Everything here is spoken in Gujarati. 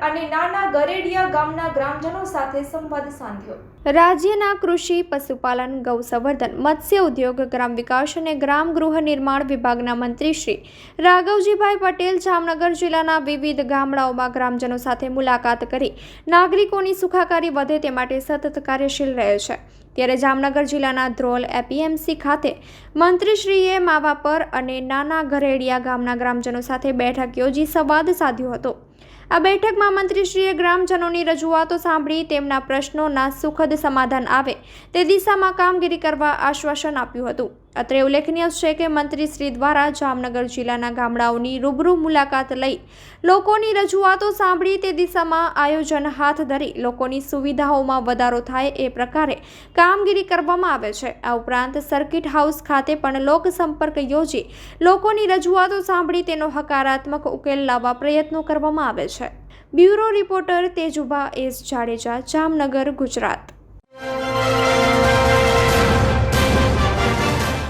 અને નાના ગરેડિયા ગામના ગ્રામજનો સાથે સંવાદ સાધ્યો. રાજ્યના કૃષિ, પશુપાલન, ગૌસંવર્ધન, મત્સ્ય ઉદ્યોગ, ગ્રામ વિકાસ અને ગ્રામ ગૃહ નિર્માણ વિભાગના મંત્રી શ્રી રાઘવજીભાઈ પટેલ જામનગર જિલ્લાના વિવિધ ગામડાઓમાં ગ્રામજનો સાથે મુલાકાત કરી નાગરિકોની સુખાકારી વધે તે માટે સતત કાર્યશીલ રહે છે. ત્યારે જામનગર જિલ્લાના ધ્રોલ એપીએમસી ખાતે મંત્રીશ્રીએ માવાપર અને નાના ઘરેડિયા ગામના ગ્રામજનો સાથે બેઠક યોજી સંવાદ સાધ્યો હતો. આ બેઠકમાં મંત્રીશ્રીએ ગ્રામજનોની રજૂઆતો સાંભળી તેમના પ્રશ્નોના સુખદ સમાધાન આવે તે દિશામાં કામગીરી કરવા આશ્વાસન આપ્યું હતું. અત્રે ઉલ્લેખનીય છે કે મંત્રીશ્રી દ્વારા જામનગર જિલ્લાના ગામડાઓની રૂબરૂ મુલાકાત લઈ લોકોની રજૂઆતો સાંભળી તે દિશામાં આયોજન હાથ ધરી લોકોની સુવિધાઓમાં વધારો થાય એ પ્રકારે કામગીરી કરવામાં આવે છે. આ ઉપરાંત સર્કિટ હાઉસ ખાતે પણ લોકસંપર્ક યોજી લોકોની રજૂઆતો સાંભળી તેનો હકારાત્મક ઉકેલ લાવવા પ્રયત્નો કરવામાં આવે છે. Bureau reporter Tejubha S Jadeja, Jamnagar, Gujarat.